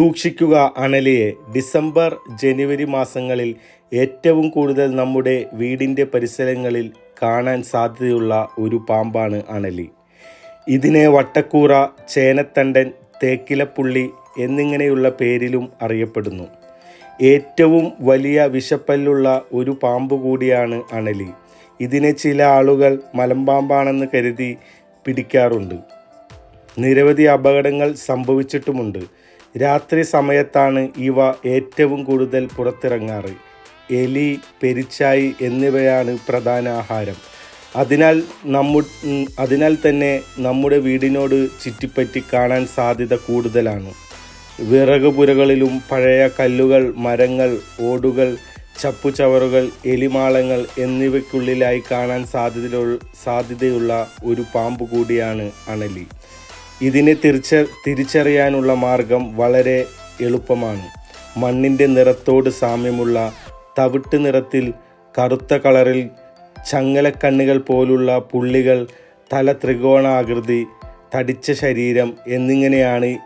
സൂക്ഷിക്കുക അണലിയെ. ഡിസംബർ ജനുവരി മാസങ്ങളിൽ ഏറ്റവും കൂടുതൽ നമ്മുടെ വീടിന്റെ പരിസരങ്ങളിൽ കാണാൻ സാധ്യതയുള്ള ഒരു പാമ്പാണ് അണലി. ഇതിനെ വട്ടക്കൂറ ചേനത്തണ്ടൻ തേക്കിലപ്പുള്ളി എന്നിങ്ങനെയുള്ള പേരിലും അറിയപ്പെടുന്നു. ഏറ്റവും വലിയ വിഷപ്പല്ലുള്ള ഒരു പാമ്പ് കൂടിയാണ് അണലി. ഇതിനെ ചില ആളുകൾ മലമ്പാമ്പാണെന്ന് കരുതി പിടിക്കാറുണ്ട്. നിരവധി അപകടങ്ങൾ സംഭവിച്ചിട്ടുമുണ്ട്. രാത്രി സമയത്താണ് ഇവ ഏറ്റവും കൂടുതൽ പുറത്തിറങ്ങാറ്. എലി പെരിച്ചായി എന്നിവയാണ് പ്രധാന ആഹാരം. അതിനാൽ നമ്മു അതിനാൽ തന്നെ നമ്മുടെ വീടിനോട് ചുറ്റിപ്പറ്റി കാണാൻ സാധ്യത കൂടുതലാണ്. വിറകുപുരകളിലും പഴയ കല്ലുകൾ മരങ്ങൾ ഓടുകൾ ചപ്പുചവറുകൾ എലിമാളങ്ങൾ എന്നിവയ്ക്കുള്ളിലായി കാണാൻ സാധ്യതയുള്ള സാധ്യതയുള്ള ഒരു പാമ്പ് കൂടിയാണ് അണലി. ഇതിനെ തിരിച്ച തിരിച്ചറിയാനുള്ള മാർഗം വളരെ എളുപ്പമാണ്. മണ്ണിന്റെ നിറത്തോട് സാമ്യമുള്ള തവിട്ട് നിറത്തിൽ കറുത്ത കളറിൽ ചങ്ങലക്കണ്ണുകൾ പോലുള്ള പുള്ളികൾ തല ത്രികോണാകൃതി തടിച്ച ശരീരം എന്നിങ്ങനെയാണ്.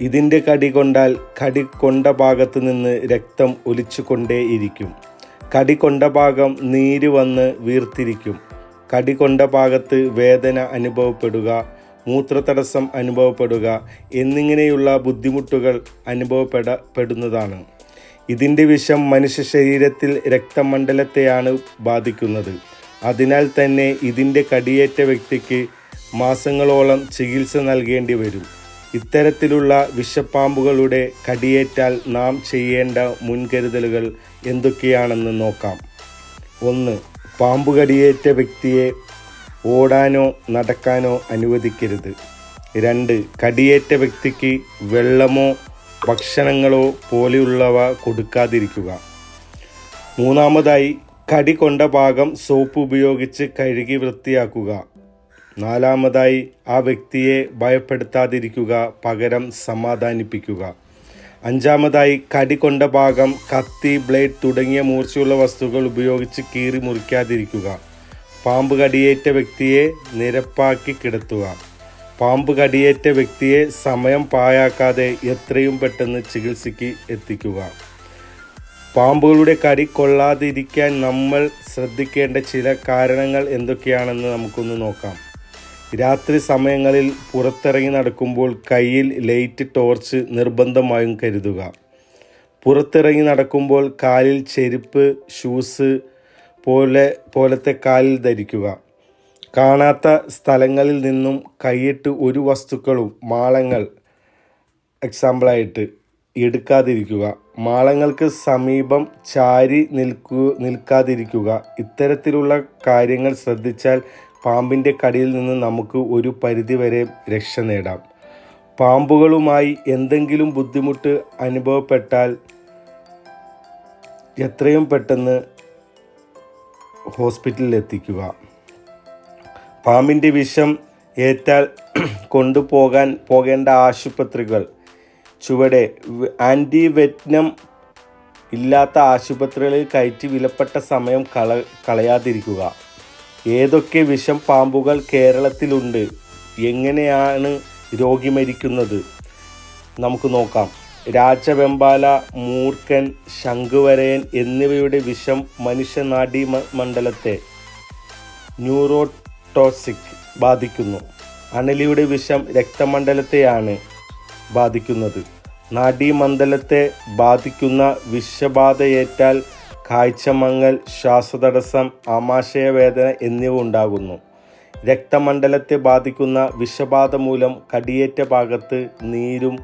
ഇതിന്റെ കടി കൊണ്ടാൽ കടി കൊണ്ട ഭാഗത്ത് നിന്ന് രക്തം ഒലിച്ചുകൊണ്ടേയിരിക്കും കടി കൊണ്ട ഭാഗം നീര് വന്ന് വീർത്തിരിക്കും. കടി കൊണ്ട ഭാഗത്ത് വേദന അനുഭവപ്പെടുക മൂത്രതടസ്സം അനുഭവപ്പെടുക എന്നിങ്ങനെയുള്ള ബുദ്ധിമുട്ടുകൾ അനുഭവപ്പെടപ്പെടുന്നതാണ്. ഇതിന്റെ വിഷം മനുഷ്യ ശരീരത്തിൽ രക്തമണ്ഡലത്തെയാണ് ബാധിക്കുന്നത്. അതിനാൽ തന്നെ ഇതിന്റെ കടിയേറ്റ വ്യക്തിക്ക് മാസങ്ങളോളം ചികിത്സ നൽകേണ്ടി വരും. ഇത്തരത്തിലുള്ള വിഷപ്പാമ്പുകളുടെ കടിയേറ്റാൽ നാം ചെയ്യേണ്ട മുൻകരുതലുകൾ എന്തൊക്കെയാണെന്ന് നോക്കാം. ഒന്ന് പാമ്പ് കടിയേറ്റ വ്യക്തിയെ ഓടാനോ നടക്കാനോ അനുവദിക്കരുത്. രണ്ട് കടിയേറ്റ വ്യക്തിക്ക് വെള്ളമോ ഭക്ഷണങ്ങളോ പോലെയുള്ളവ കൊടുക്കാതിരിക്കുക. മൂന്നാമതായി കടി കൊണ്ട ഭാഗം സോപ്പ് ഉപയോഗിച്ച് കഴുകി വൃത്തിയാക്കുക. നാലാമതായി ആ വ്യക്തിയെ ഭയപ്പെടുത്താതിരിക്കുക പകരം സമാധാനിപ്പിക്കുക. അഞ്ചാമതായി കടി കൊണ്ട ഭാഗം കത്തി ബ്ലേഡ് തുടങ്ങിയ മൂർച്ചയുള്ള വസ്തുക്കൾ ഉപയോഗിച്ച് കീറി മുറിക്കാതിരിക്കുക. പാമ്പ് കടിയേറ്റ വ്യക്തിയെ നിരപ്പാക്കി കിടത്തുക. പാമ്പ് കടിയേറ്റ വ്യക്തിയെ സമയം പാഴാക്കാതെ എത്രയും പെട്ടെന്ന് ചികിത്സയ്ക്ക് എത്തിക്കുക. പാമ്പുകളുടെ കടി കൊള്ളാതിരിക്കാൻ നമ്മൾ ശ്രദ്ധിക്കേണ്ട ചില കാരണങ്ങൾ എന്തൊക്കെയാണെന്ന് നമുക്കൊന്ന് നോക്കാം. രാത്രി സമയങ്ങളിൽ പുറത്തിറങ്ങി നടക്കുമ്പോൾ കയ്യിൽ ലൈറ്റ് ടോർച്ച് നിർബന്ധമായും കരുതുക. പുറത്തിറങ്ങി നടക്കുമ്പോൾ കാലിൽ ചെരുപ്പ് ഷൂസ് പോലെ പോലത്തെ കാലിൽ ധരിക്കുക. കാണാത്ത സ്ഥലങ്ങളിൽ നിന്നും കൈയിട്ട് ഒരു വസ്തുക്കളും മാളങ്ങൾ എക്സാമ്പിളായിട്ട് എടുക്കാതിരിക്കുക. മാളങ്ങൾക്ക് സമീപം ചാരി നിൽക്കു നിൽക്കാതിരിക്കുക. ഇത്തരത്തിലുള്ള കാര്യങ്ങൾ ശ്രദ്ധിച്ചാൽ പാമ്പിന്റെ കടിയിൽ നിന്ന് നമുക്ക് ഒരു പരിധിവരെ രക്ഷ നേടാം. പാമ്പുകളുമായി എന്തെങ്കിലും ബുദ്ധിമുട്ട് അനുഭവപ്പെട്ടാൽ എത്രയും പെട്ടെന്ന് ഹോസ്പിറ്റലിൽ എത്തിക്കുക പാമ്പിന്റെ വിഷം ഏറ്റാൽ കൊണ്ടുപോകാൻ പോകേണ്ട ആശുപത്രികൾ. ചുവടെ ആന്റി വെറ്റ്നം ഇല്ലാത്ത ആശുപത്രികളിൽ കയറ്റി വിലപ്പെട്ട സമയം കള കളയാതിരിക്കുക. ഏതൊക്കെ വിഷം പാമ്പുകൾ കേരളത്തിലുണ്ട്? എങ്ങനെയാണ് രോഗി മരിക്കുന്നത്? നമുക്ക് നോക്കാം. രാജവെമ്പാല മൂർഖൻ ശംഖുവരയൻ എന്നിവയുടെ വിഷം മനുഷ്യനാഡീ മണ്ഡലത്തെ ന്യൂറോട്ടോസിക് ബാധിക്കുന്നു. അണലിയുടെ വിഷം രക്തമണ്ഡലത്തെയാണ് ബാധിക്കുന്നത്. നാഡീമണ്ഡലത്തെ ബാധിക്കുന്ന വിഷബാധയേറ്റാൽ കാഴ്ചമങ്ങൽ ശ്വാസതടസ്സം ആമാശയവേദന എന്നിവ ഉണ്ടാകുന്നു. രക്തമണ്ഡലത്തെ ബാധിക്കുന്ന വിഷബാധ മൂലം കടിയേറ്റ ഭാഗത്ത് നീരും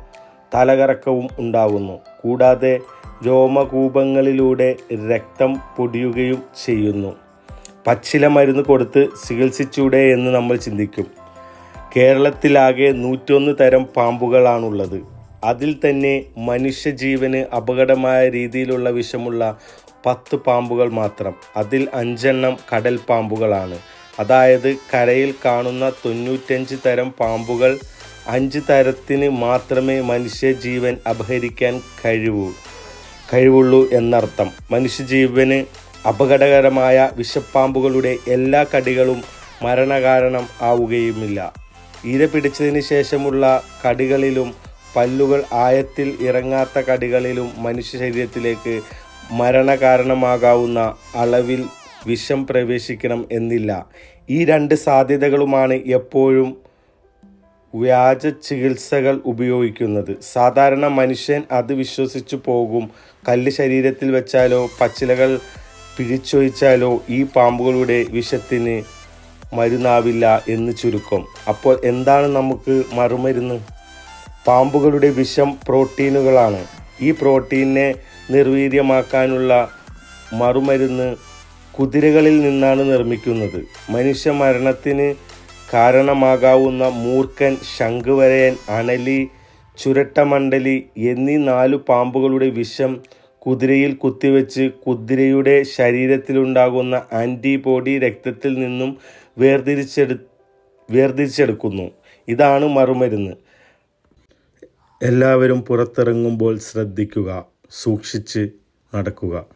തലകറക്കവും ഉണ്ടാവുന്നു. കൂടാതെ രോമകൂപങ്ങളിലൂടെ രക്തം പൊടിയുകയും ചെയ്യുന്നു. പച്ചില മരുന്ന് കൊടുത്ത് ചികിത്സിച്ചൂടെ എന്ന് നമ്മൾ ചിന്തിക്കും. കേരളത്തിലാകെ നൂറ്റൊന്ന് തരം പാമ്പുകളാണുള്ളത്. അതിൽ തന്നെ മനുഷ്യജീവന് അപകടമായ രീതിയിലുള്ള വിഷമുള്ള പത്ത് പാമ്പുകൾ മാത്രം. അതിൽ അഞ്ചെണ്ണം കടൽ പാമ്പുകളാണ് അതായത് കരയിൽ കാണുന്ന തൊണ്ണൂറ്റഞ്ച് തരം പാമ്പുകൾ അഞ്ച് തരത്തിന് മാത്രമേ മനുഷ്യജീവൻ അപഹരിക്കാൻ കഴിവൂ. കഴിവുള്ളൂ എന്നർത്ഥം. മനുഷ്യജീവന് അപകടകരമായ വിഷപ്പാമ്പുകളുടെ എല്ലാ കടികളും മരണകാരണം ആവുകയുമില്ല. ഇര പിടിച്ചതിന് ശേഷമുള്ള കടികളിലും പല്ലുകൾ ആയത്തിൽ ഇറങ്ങാത്ത കടികളിലും മനുഷ്യ ശരീരത്തിലേക്ക് മരണകാരണമാകാവുന്ന അളവിൽ വിഷം പ്രവേശിക്കണം എന്നില്ല. ഈ രണ്ട് സാധ്യതകളുമാണ് എപ്പോഴും വ്യാജ ചികിത്സകൾ ഉപയോഗിക്കുന്നത്. സാധാരണ മനുഷ്യൻ അത് വിശ്വസിച്ചു പോകും. കല്ല് ശരീരത്തിൽ വെച്ചാലോ പച്ചിലകൾ പിഴിച്ചൊഴിച്ചാലോ ഈ പാമ്പുകളുടെ വിഷത്തിന് മരുന്നാവില്ല എന്ന് ചുരുക്കം. അപ്പോൾ എന്താണ് നമുക്ക് മറുമരുന്ന്? പാമ്പുകളുടെ വിഷം പ്രോട്ടീനുകളാണ്. ഈ പ്രോട്ടീനെ നിർവീര്യമാക്കാനുള്ള മറുമരുന്ന് കുതിരകളിൽ നിന്നാണ് നിർമ്മിക്കുന്നത്. മനുഷ്യ മരണത്തിന് കാരണമാകാവുന്ന മൂർഖൻ ശംഖുവരയൻ അണലി ചുരട്ടമണ്ഡലി എന്നീ നാലു പാമ്പുകളുടെ വിഷം കുതിരയിൽ കുത്തിവെച്ച് കുതിരയുടെ ശരീരത്തിലുണ്ടാകുന്ന ആന്റിബോഡി രക്തത്തിൽ നിന്നും വേർതിരിച്ചെടു വേർതിരിച്ചെടുക്കുന്നു. ഇതാണ് മറുമരുന്ന്. എല്ലാവരും പുറത്തിറങ്ങുമ്പോൾ ശ്രദ്ധിക്കുക സൂക്ഷിച്ച് നടക്കുക.